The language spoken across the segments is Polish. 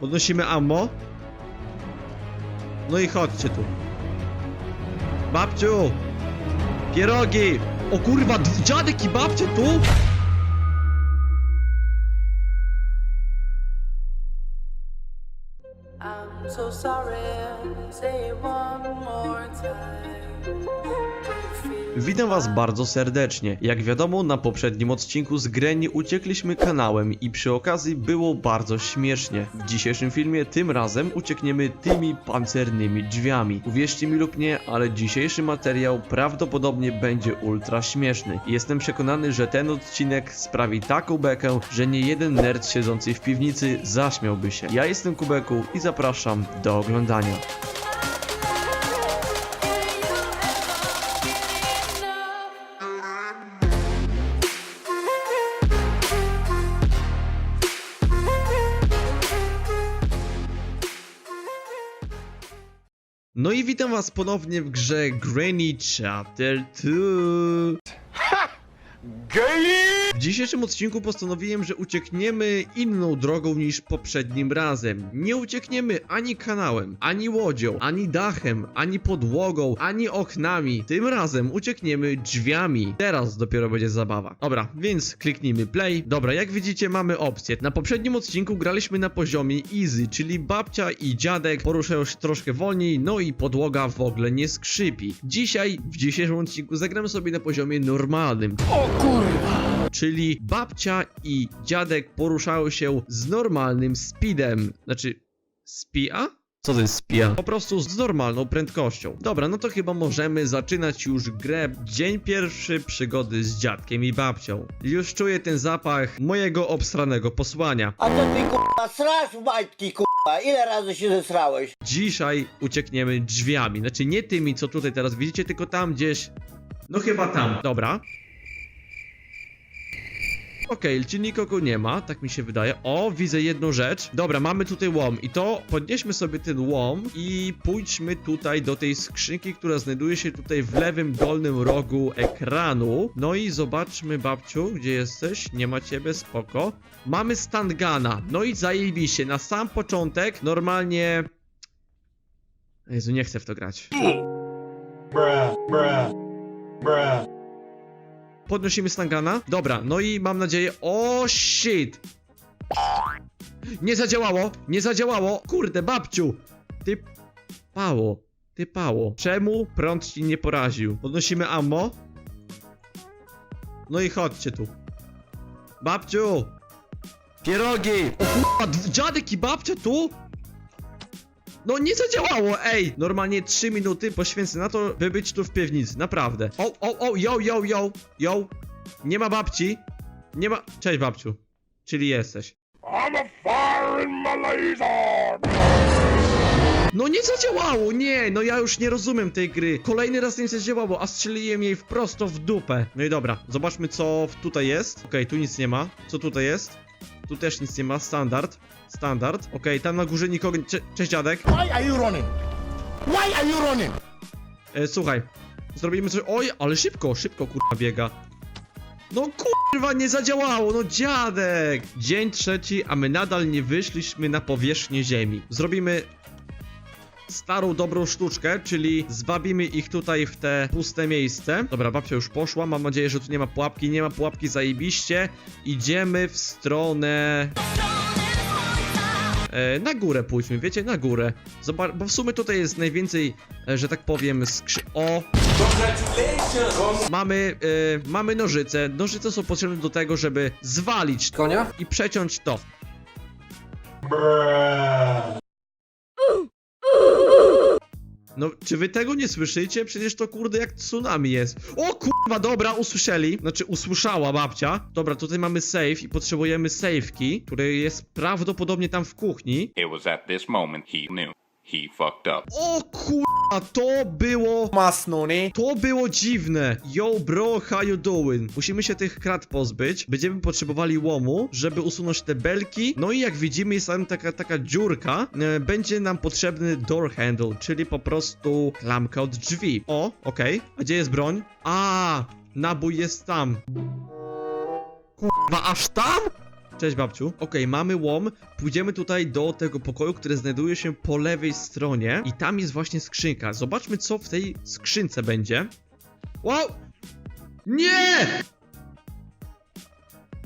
Podnosimy ammo. No i chodźcie tu. Babciu! Pierogi! O kurwa, dziadek i babcie tu? I'm so sorry. Say one more time. Witam was bardzo serdecznie. Jak wiadomo, na poprzednim odcinku z Greni uciekliśmy kanałem i przy okazji było bardzo śmiesznie. W dzisiejszym filmie tym razem uciekniemy tymi pancernymi drzwiami. Uwierzcie mi lub nie, ale dzisiejszy materiał prawdopodobnie będzie ultra śmieszny. Jestem przekonany, że ten odcinek sprawi taką bekę, że nie jeden nerd siedzący w piwnicy zaśmiałby się. Ja jestem Kubeku i zapraszam do oglądania. I witam was ponownie w grze Granny Chapter 2. W dzisiejszym odcinku postanowiłem, że uciekniemy inną drogą niż poprzednim razem. Nie uciekniemy ani kanałem, ani łodzią, ani dachem, ani podłogą, ani oknami. Tym razem uciekniemy drzwiami. Teraz dopiero będzie zabawa. Dobra, więc kliknijmy play. Dobra, jak widzicie mamy opcję. Na poprzednim odcinku graliśmy na poziomie easy, czyli babcia i dziadek poruszają się troszkę wolniej, no i podłoga w ogóle nie skrzypi. Dzisiaj, w dzisiejszym odcinku zagramy sobie na poziomie normalnym. Czyli babcia i dziadek poruszały się z normalnym speedem. Znaczy, spia? Co to jest spia? Po prostu z normalną prędkością. Dobra, no to chyba możemy zaczynać już grę. Dzień pierwszy przygody z dziadkiem i babcią. Już czuję ten zapach mojego obstranego posłania. A to ty kurwa srasz w majtki kurwa, ile razy się zesrałeś? Dzisiaj uciekniemy drzwiami. Znaczy nie tymi, co tutaj teraz widzicie, tylko tam gdzieś. No chyba tam. Dobra. Okej, czyli nikogo nie ma, tak mi się wydaje. O, widzę jedną rzecz. Dobra, mamy tutaj łom i to podnieśmy sobie ten łom i pójdźmy tutaj do tej skrzynki, która znajduje się tutaj w lewym dolnym rogu ekranu. No i zobaczmy, babciu, gdzie jesteś? Nie ma ciebie, spoko. Mamy stangana. No i zajebiście, na sam początek normalnie... Jezu, nie chcę w to grać. bruh, bruh, bruh. Podnosimy stangana. Dobra, no i mam nadzieję. O shit! Nie zadziałało! Nie zadziałało! Kurde, babciu! Ty pało. Ty pało. Czemu prąd ci nie poraził? Podnosimy ammo. No i chodźcie tu. Babciu! Pierogi! O kurwa, dziadek i babcia tu? No nie zadziałało, ej! Normalnie 3 minuty poświęcę na to, by być tu w piwnicy, naprawdę. O, o, o, yo, yo, yo, yo. Nie ma babci. Nie ma... Cześć babciu. Czyli jesteś. No nie zadziałało, nie, no ja już nie rozumiem tej gry. Kolejny raz nie zadziałało, a strzeliłem jej wprost w dupę. No i dobra, zobaczmy co tutaj jest. Okej, tu nic nie ma. Co tutaj jest? Tu też nic nie ma, standard. Standard. Okej, tam na górze nikogo... Cze cześć dziadek. Why are you running? Why are you running? E, słuchaj, zrobimy coś. Oj, ale szybko, szybko kurwa biega. No kurwa, nie zadziałało, no dziadek! Dzień trzeci, a my nadal nie wyszliśmy na powierzchnię ziemi. Zrobimy starą, dobrą sztuczkę, czyli zwabimy ich tutaj w te puste miejsce. Dobra, babcia już poszła, mam nadzieję, że tu nie ma pułapki, nie ma pułapki, zajebiście. Idziemy w stronę... E, na górę pójdźmy, wiecie, na górę. Zobacz, bo w sumie tutaj jest najwięcej, e, że tak powiem, skrzy... O! Mamy, e, mamy nożyce. Nożyce są potrzebne do tego, żeby zwalić Konia? i przeciąć to. Bruh. No, czy wy tego nie słyszycie? Przecież to kurde jak tsunami jest. O kurwa, dobra, usłyszeli. Znaczy, usłyszała babcia. Dobra, tutaj mamy safe i potrzebujemy safeki, który jest prawdopodobnie tam w kuchni. It was at this moment he knew he fucked up. O kurwa, to było... Masnuni. To było dziwne. Yo bro, how you doing? Musimy się tych krat pozbyć. Będziemy potrzebowali łomu, żeby usunąć te belki. No i jak widzimy jest tam taka, taka dziurka. E, będzie nam potrzebny door handle, czyli po prostu klamka od drzwi. O, okej. A gdzie jest broń? A, nabój jest tam. Kurwa, aż tam? Cześć babciu. Okej, mamy łom. Pójdziemy tutaj do tego pokoju, który znajduje się po lewej stronie. I tam jest właśnie skrzynka. Zobaczmy, co w tej skrzynce będzie. Wow! Nie!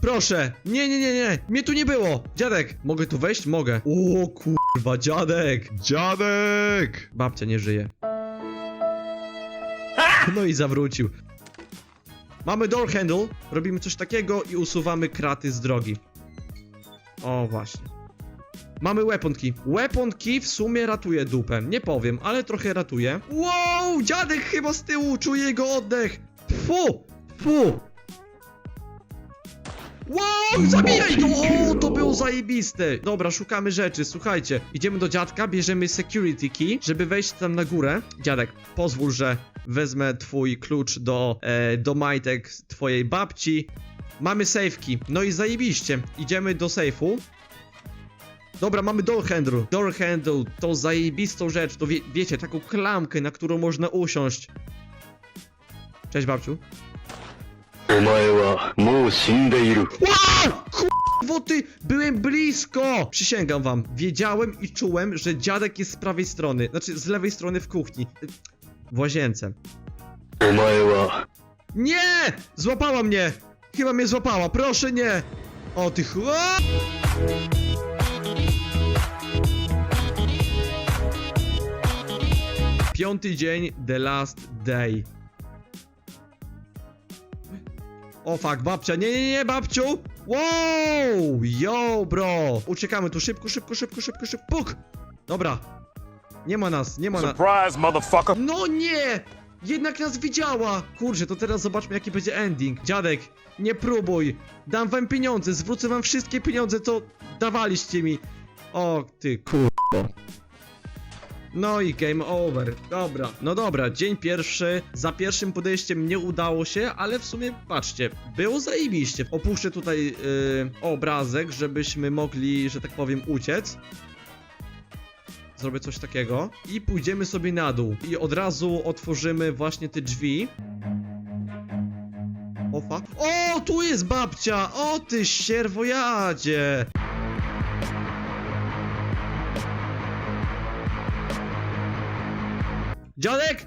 Proszę! Nie, nie, nie, nie! Mnie tu nie było! Dziadek! Mogę tu wejść? Mogę. O kurwa, dziadek! Dziadek! Babcia nie żyje. No i zawrócił. Mamy door handle, robimy coś takiego i usuwamy kraty z drogi. O, właśnie. Mamy weapon key. Weapon key w sumie ratuje dupę. Nie powiem, ale trochę ratuje. Wow, dziadek chyba z tyłu, czuję jego oddech. Fu, fu. Wow, zabijaj to! O, to było zajebiste. Dobra, szukamy rzeczy, słuchajcie. Idziemy do dziadka, bierzemy security key, żeby wejść tam na górę. Dziadek, pozwól, że wezmę twój klucz do, e, do majtek twojej babci. Mamy sejfki. No i zajebiście. Idziemy do sejfu. Dobra, mamy door handle. Door handle to zajebistą rzecz. To wie, wiecie, taką klamkę, na którą można usiąść. Cześć, babciu. Kurwo ty, byłem blisko! Przysięgam wam, wiedziałem i czułem, że dziadek jest z prawej strony, znaczy z lewej strony w kuchni. W łazience. Nie! Złapała mnie! Chyba mnie złapała, proszę nie! O ty chła... Piąty dzień, the last day. O fuck, babcia, nie, nie, nie, babciu! Wow! Yo, bro! Uciekamy tu szybko, szybko, szybko, szybko, szybko. Puk! Dobra. Nie ma nas, nie ma nas. Surprise, motherfucker. No nie! Jednak nas widziała! Kurczę, to teraz zobaczmy jaki będzie ending. Dziadek, nie próbuj! Dam wam pieniądze, zwrócę wam wszystkie pieniądze, co dawaliście mi. O, ty kurwa. No i game over. Dobra, no dobra, dzień pierwszy. Za pierwszym podejściem nie udało się, ale w sumie patrzcie, było zajebiście. Opuszczę tutaj yy, obrazek, żebyśmy mogli, że tak powiem, uciec. Zrobię coś takiego i pójdziemy sobie na dół. I od razu otworzymy właśnie te drzwi. O fuck. O, tu jest babcia! O ty sierwojadzie! Dziadek!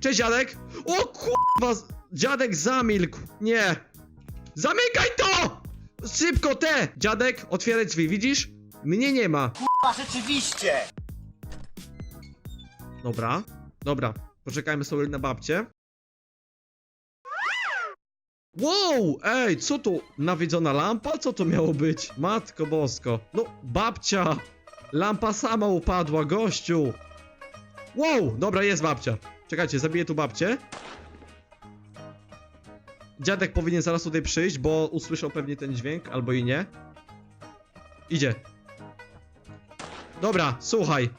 Cześć dziadek! O kurwa! Dziadek zamilkł! Nie! Zamykaj to! Szybko te! Dziadek, otwieraj drzwi, widzisz? Mnie nie ma. A rzeczywiście! Dobra, dobra. Poczekajmy sobie na babcię. Wow! Ej, co to? Nawiedzona lampa? Co to miało być? Matko bosko. No, babcia! Lampa sama upadła, gościu! Wow! Dobra, jest babcia. Czekajcie, zabiję tu babcię. Dziadek powinien zaraz tutaj przyjść, bo usłyszał pewnie ten dźwięk, albo i nie. Idzie. Dobra, słuchaj.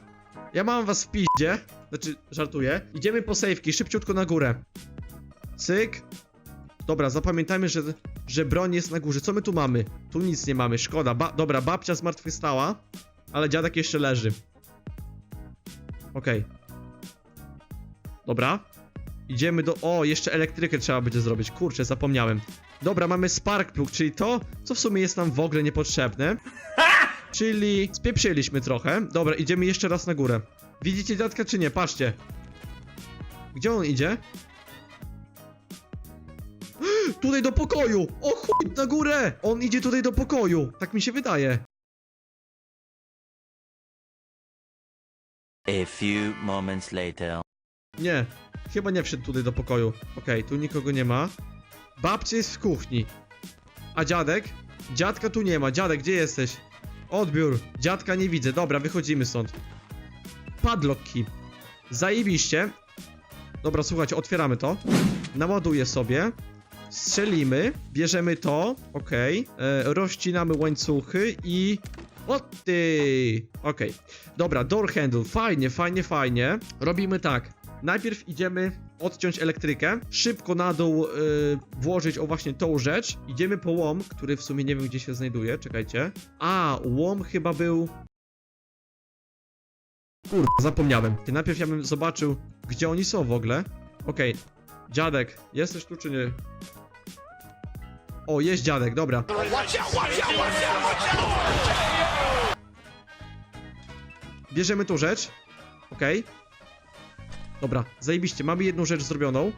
Ja mam was w piździe. Znaczy, żartuję. Idziemy po safeki, szybciutko na górę. Cyk. Dobra, zapamiętajmy, że, że broń jest na górze. Co my tu mamy? Tu nic nie mamy, szkoda. Ba dobra, babcia zmartwychwstała, ale dziadek jeszcze leży. Okej. Dobra. Idziemy do... O, jeszcze elektrykę trzeba będzie zrobić. Kurczę, zapomniałem. Dobra, mamy spark plug, czyli to, co w sumie jest nam w ogóle niepotrzebne. Czyli spieprzyliśmy trochę. Dobra, idziemy jeszcze raz na górę. Widzicie dziadka czy nie? Patrzcie. Gdzie on idzie? Tutaj do pokoju! O chuj, na górę! On idzie tutaj do pokoju. Tak mi się wydaje. A few moments later. Nie, chyba nie wszedł tutaj do pokoju. Okej, tu nikogo nie ma. Babcia jest w kuchni. A dziadek? Dziadka tu nie ma. Dziadek, gdzie jesteś? Odbiór. Dziadka nie widzę. Dobra, wychodzimy stąd. Padlock key. Zajebiście. Dobra, słuchajcie, otwieramy to. Naładuję sobie. Strzelimy. Bierzemy to. Okej. E, Rozcinamy łańcuchy i... O ty! Okej. Dobra, door handle. Fajnie, fajnie, fajnie. Robimy tak. Najpierw idziemy odciąć elektrykę, szybko na dół y, włożyć o właśnie tą rzecz. Idziemy po łom, który w sumie nie wiem gdzie się znajduje, czekajcie. A, łom chyba był... Kurde, zapomniałem. Ty najpierw ja bym zobaczył, gdzie oni są w ogóle. Okej, dziadek, jesteś tu czy nie? O, jest dziadek, dobra. Bierzemy tą rzecz. Okej. Dobra, zajebiście, mamy jedną rzecz zrobioną.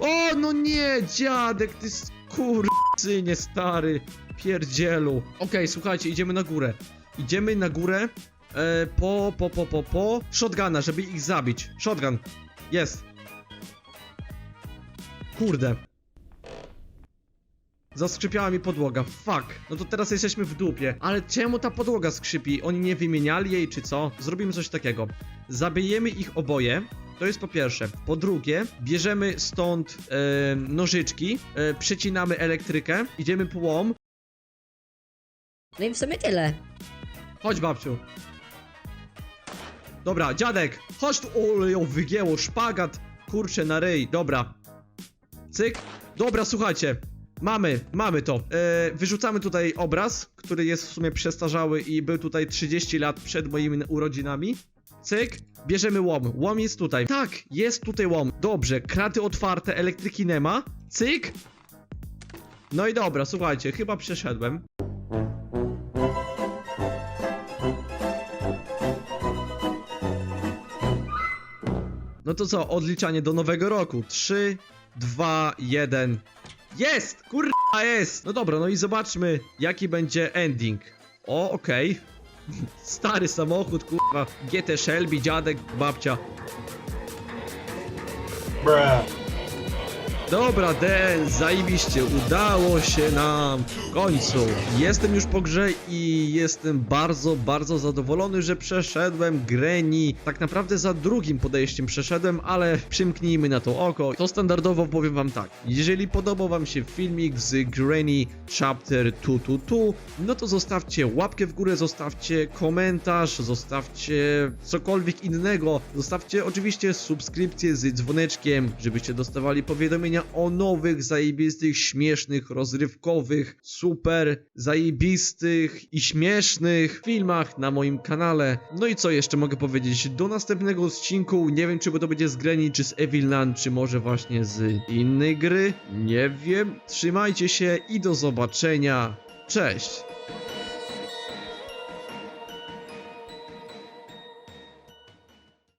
O, no nie, dziadek, ty skurczynie stary, pierdzielu. Okej, słuchajcie, idziemy na górę. Idziemy na górę e, po, po, po, po, po shotguna, żeby ich zabić. Shotgun, jest. Kurde. Zaskrzypiała mi podłoga, fuck. No to teraz jesteśmy w dupie. Ale czemu ta podłoga skrzypi? Oni nie wymieniali jej czy co? Zrobimy coś takiego. Zabijemy ich oboje. To jest po pierwsze. Po drugie, bierzemy stąd e, nożyczki, e, przecinamy elektrykę, idziemy po łom. No i w sumie tyle. Chodź babciu. Dobra, dziadek, chodź tu. O, ją wygięło, szpagat, kurczę, na ryj, dobra. Cyk. Dobra, słuchajcie. Mamy, mamy to. E, wyrzucamy tutaj obraz, który jest w sumie przestarzały i był tutaj 30 lat przed moimi urodzinami. Cyk. Bierzemy łom. Łom jest tutaj. Tak, jest tutaj łom. Dobrze, kraty otwarte, elektryki nie ma. Cyk. No i dobra, słuchajcie, chyba przeszedłem. No to co, odliczanie do nowego roku. 3, 2, 1. Jest! Kurwa jest! No dobra, no i zobaczmy, jaki będzie ending. O, okej. Stary samochód, kurwa. GT Shelby, dziadek, babcia. Bruh. Dobra, Den, zajebiście, udało się nam w końcu. Jestem już po grze i jestem bardzo, bardzo zadowolony, że przeszedłem Granny. Tak naprawdę za drugim podejściem przeszedłem, ale przymknijmy na to oko. To standardowo powiem wam tak. Jeżeli podobał wam się filmik z Granny Chapter 222, no to zostawcie łapkę w górę, zostawcie komentarz, zostawcie cokolwiek innego. Zostawcie oczywiście subskrypcję z dzwoneczkiem, żebyście dostawali powiadomienia o nowych, zajebistych, śmiesznych, rozrywkowych, super zajebistych i śmiesznych filmach na moim kanale. No i co jeszcze mogę powiedzieć? Do następnego odcinku, nie wiem czy to będzie z Granny, czy z Evilland, czy może właśnie z innej gry, nie wiem. Trzymajcie się i do zobaczenia. Cześć!